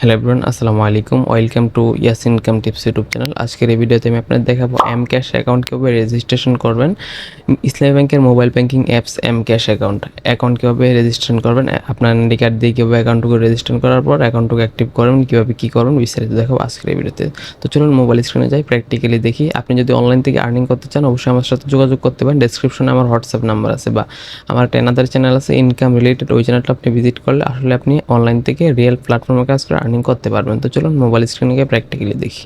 Hello everyone আসসালামু আলাইকুম welcome to Yas income tips YouTube channel আজকের এই ভিডিওতে আমি আপনাদের দেখাবো এম ক্যাশ অ্যাকাউন্ট কীভাবে রেজিস্ট্রেশন করবেন। ইসলামী ব্যাংকের mobile banking apps M cash account account কীভাবে রেজিস্ট্রেশন করবেন, আপনার এনআইডি কার্ড দিয়ে কীভাবে অ্যাকাউন্টটুকু রেজিস্ট্রেশন করার পর অ্যাকাউন্টটুকু অ্যাক্টিভ করবেন, কীভাবে কী করবেন বিস্তারিত দেখাবো আজকের এই ভিডিওতে। তো চলুন মোবাইল স্ক্রিনে যাই প্র্যাকটিক্যালি দেখি। আপনি যদি অনলাইন থেকে আর্নিং করতে চান, অবশ্যই আমার সাথে যোগাযোগ করতে পারেন। ডেসক্রিপশনে আমার হোয়াটসঅ্যাপ নাম্বার আছে বা আমার একটা চ্যানেল আছে ইনকাম রিলেটেড ওই চ্যানেলটা আপনি ভিজিট করলে আসলে আপনি অনলাইন থেকে রিয়েল প্ল্যাটফর্মে কাজ করে আর্নিং করতে পারবেন। তো চলুন মোবাইল স্ক্রিনে গিয়ে প্র্যাকটিক্যালি দেখি।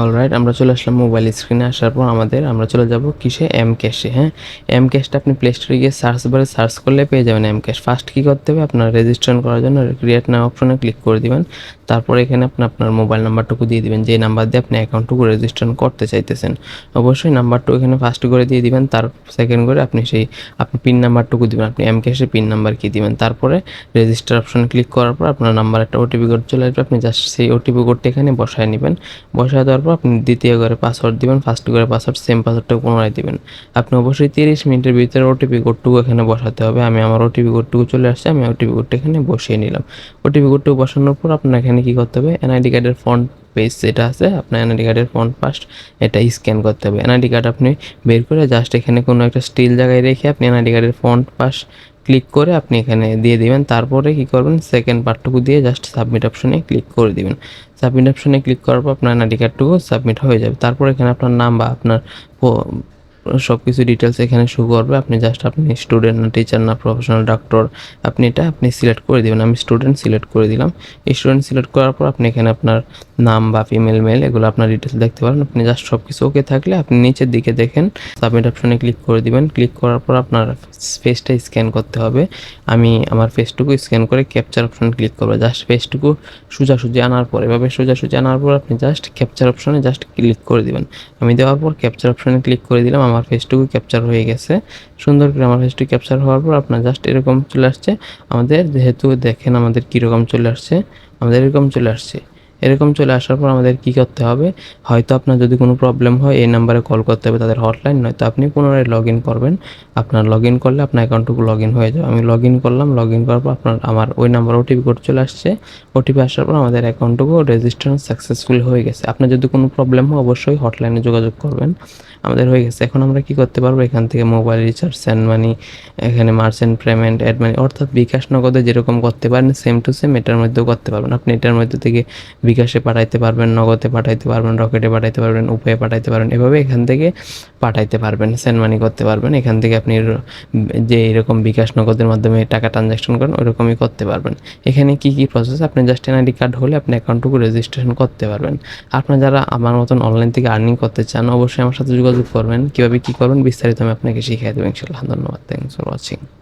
অলরাইট আমরা চলে আসলাম মোবাইল স্ক্রিনে আসার পর আমাদের, আমরা চলে যাব কিসে? এম ক্যাশে হ্যাঁ? এম ক্যাশটা আপনি প্লে স্টোরে গিয়ে সার্চ বারে সার্চ করলে পেয়ে যাবেন এম ক্যাশ ফার্স্ট কী করতে হবে? আপনার রেজিস্ট্রেশন করার জন্য ক্রিয়েট না অপশনে ক্লিক করে দিবেন। তারপরে এখানে আপনি আপনার মোবাইল নাম্বারটুকু দিয়ে দিবেন। যে নাম্বার দিয়ে আপনি অ্যাকাউন্টটুকু রেজিস্ট্রেশন করতে চাইতেছেন। অবশ্যই নাম্বারটুকু এখানে ফার্স্ট করে দিয়ে দিবেন। তার সেকেন্ড করে আপনি সেই, আপনি পিন নাম্বারটুকু দিবেন। আপনি এম ক্যাশে পিন নাম্বার কি দিবেন? তারপরে রেজিস্টার অপশনে ক্লিক করার পর আপনার নাম্বার একটা ওটিপি কোড চলে আসবে। আপনি জাস্ট সেই ওটিপি কোডটা এখানে বসায় নেবেন। বসায় দেওয়ার পর আপনি দ্বিতীয় করে পাসওয়ার্ড দিবেন ফার্স্ট করে পাসওয়ার্ড সেম পাসওয়ার্ডটা পুনরায় দিবেন। আপনি অবশ্যই তিরিশ মিনিটের ভিতরে ওটিপি কোডটুকু এখানে বসাতে হবে। আমি আমার ওটিপি কোডটুকু চলে আসছে, আমি ওটিপি কোডটা এখানে বসিয়ে নিলাম। ওটিপি কোডটুকু বসানোর পর আপনার এখানে কী করতে হবে? এনআইডি কার্ডের ফ্রন্ট পেজ যেটা আছে, আপনার এনআইডি কার্ডের ফ্রন্ট ফার্স্ট এটা স্ক্যান করতে হবে। এনআইডি কার্ড আপনি বের করে জাস্ট এখানে কোনো একটা স্টিল জায়গায় রেখে আপনি এনআইডি কার্ডের ফ্রন্ট পাশ ক্লিক করে আপনি এখানে দিয়ে দিবেন। তারপরে কি করবেন? সেকেন্ড পার্টটুকু দিয়ে জাস্ট সাবমিট অপশনে ক্লিক করে দিবেন। সাবমিট অপশনে ক্লিক করার পর আপনার আইডি কার্ডটুকু সাবমিট হয়ে যাবে। তারপর এখানে আপনার নাম বা আপনার সব কিছু ডিটেলস এখানে শো করবে। আপনি জাস্ট আপনি স্টুডেন্ট না টিচার না প্রফেশনাল ডক্টর আপনি এটা আপনি সিলেক্ট করে দেবেন। আমি স্টুডেন্ট সিলেক্ট করে দিলাম। স্টুডেন্ট সিলেক্ট করার পর আপনি এখানে আপনার নাম বা ফিমেল মেল এগুলো আপনার ডিটেলস দেখতে পারেন। আপনি জাস্ট সব কিছু ওকে থাকলে আপনি নিচের দিকে দেখেন সাবমিট অপশনে ক্লিক করে দিবেন। ক্লিক করার পর আপনার ফেসটা স্ক্যান করতে হবে। আমি আমার ফেসটুকু স্ক্যান করে ক্যাপচার অপশনে ক্লিক করব। জাস্ট ফেসটুকু সোজাসুজি আনার পর, এভাবে সোজাসুজি আনার পর আপনি জাস্ট ক্যাপচার অপশনে জাস্ট ক্লিক করে দিবেন। আমি দেওয়ার পর ক্যাপচার অপশনে ক্লিক করে দিলাম। আমার ফেসটুকু ক্যাপচার হয়ে গেছে। সুন্দর করে আমার ফেসটুকু ক্যাপচার হওয়ার পর আপনার জাস্ট এরকম চলে আসছে। আমাদের যেহেতু দেখেন আমাদের কীরকম চলে আসছে, আমাদের এরকম চলে আসছে। এরকম চলে আসার পর আমাদের কি করতে হবে? হয়তো আপনার যদি কোনো প্রবলেম হয়, এই নাম্বারে কল করতে হবে তাদের হটলাইন নয়তো আপনি পুনরায় লগ ইন করবেন। আপনার লগ ইন করলে আপনার অ্যাকাউন্টটুকু লগ ইন হয়ে যাবে। আমি লগ ইন করলাম লগ ইন করার পর আপনার, আমার ওই নাম্বার ওটিপি কোড চলে আসছে। ওটিপি আসার পর আমাদের অ্যাকাউন্টটুকু রেজিস্ট্রেশন সাকসেসফুল হয়ে গেছে। আপনার যদি কোনো প্রবলেম হয়, অবশ্যই হটলাইনে যোগাযোগ করবেন। আমাদের হয়ে গেছে। এখন আমরা কি করতে পারব? এখান থেকে মোবাইল রিচার্জ সেন্ড মানি এখানে মার্চেন্ট পেমেন্ট অ্যাড মানি অর্থাৎ বিকাশ নগদে যেরকম করতে পারেন সেম টু সেম এটার মধ্যেও করতে পারবেন। আপনি এটার মধ্যে থেকে বিকাশে পাঠাইতে পারবেন, নগদে পাঠাইতে পারবেন, রকেটে পাঠাইতে পারবেন, উপায়ে পাঠাইতে পারবেন, এভাবে এখান থেকে পাঠাইতে পারবেন সেন্ড মানি করতে পারবেন। এখান থেকে আপনি যে এরকম বিকাশ নগদের মাধ্যমে টাকা ট্রানজ্যাকশন করেন ওইরকমই করতে পারবেন। এখানে কি কি প্রসেস আপনি জাস্ট এনআইডি কার্ড হলে আপনি অ্যাকাউন্টটুকু রেজিস্ট্রেশন করতে পারবেন। আপনারা যারা আমার মতন অনলাইন থেকে আর্নিং করতে চান, অবশ্যই আমার সাথে যোগাযোগ করবেন। কীভাবে কী করবেন, বিস্তারিত আমি আপনাকে শিখিয়ে দেবো ইনশাল্লাহ ধন্যবাদ থ্যাংকস ফর ওয়াচিং